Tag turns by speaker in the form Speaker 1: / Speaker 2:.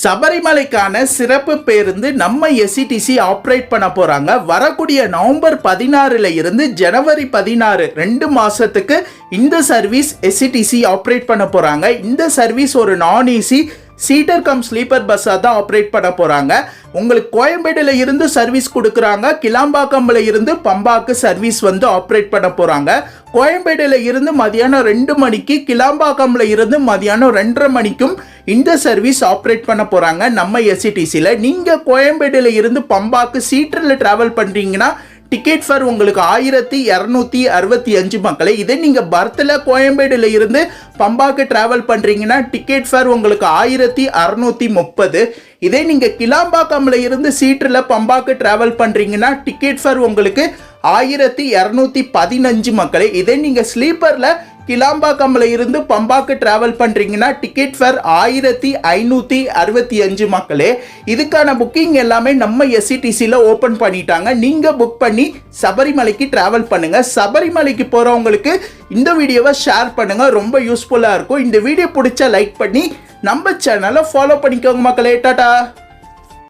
Speaker 1: சபரிமலைக்கான சிறப்பு பேருந்து நம்ம எஸ்சிடிசி ஆப்ரேட் பண்ண போறாங்க. வரக்கூடிய நவம்பர் பதினாறுல இருந்து ஜனவரி பதினாறு ரெண்டு மாசத்துக்கு இந்த சர்வீஸ் எஸ்சிடிசி ஆப்ரேட் பண்ண போறாங்க. இந்த சர்வீஸ் ஒரு நான் ஏசி சீட்டர் கம் ஸ்லீப்பர் பஸ்ஸாக தான் ஆப்ரேட் பண்ண போகிறாங்க உங்களுக்கு கோயம்பேடில் இருந்து சர்வீஸ் கொடுக்குறாங்க. கிளாம்பாக்கம்ல இருந்து பம்பாக்கு சர்வீஸ் வந்து ஆப்ரேட் பண்ண போகிறாங்க கோயம்பேடில் இருந்து மதியானம் ரெண்டு மணிக்கு கிளாம்பாக்கம்ல இருந்து மதியானம் ரெண்டரை மணிக்கும் இந்த சர்வீஸ் ஆப்ரேட் பண்ண போகிறாங்க நம்ம எஸ்சிடிசியில் நீங்கள் கோயம்பேடில் இருந்து பம்பாக்கு சீட்டரில் ட்ராவல் பண்ணுறீங்கன்னா டிக்கெட் ஃபார் உங்களுக்கு ஆயிரத்தி இரநூத்தி அறுபத்தி அஞ்சு மக்களை இதே நீங்கள் பர்த்தில் கோயம்பேடுல இருந்து பம்பாக்கு ட்ராவல் பண்ணுறீங்கன்னா டிக்கெட் ஃபார் உங்களுக்கு ஆயிரத்தி அறநூற்றி முப்பது. இதே நீங்கள் கிளாம்பாக்கம்ல இருந்து சீட்டில் பம்பாக்கு ட்ராவல் பண்ணுறீங்கன்னா டிக்கெட் ஃபார் உங்களுக்கு ஆயிரத்தி இரநூத்தி பதினஞ்சு மக்களை இதே நீங்கள் ஸ்லீப்பரில் கிளாம்பாக்கம்ல இருந்து பம்பாக்கு டிராவல் பண்றீங்கன்னா டிக்கெட் ஃபேர் ஆயிரத்தி ஐநூத்தி அறுபத்தி அஞ்சு மக்களே. இதுக்கான புக்கிங் எல்லாமே நம்ம எஸ்சிடிசியில் ஓப்பன் பண்ணிட்டாங்க. நீங்க புக் பண்ணி சபரிமலைக்கு டிராவல் பண்ணுங்க. சபரிமலைக்கு போறவங்களுக்கு இந்த வீடியோவை ஷேர் பண்ணுங்க. ரொம்ப யூஸ்ஃபுல்லா இருக்கும். இந்த வீடியோ பிடிச்சா லைக் பண்ணி நம்ம சேனலை ஃபாலோ பண்ணிக்கோங்க மக்களே. டாட்டா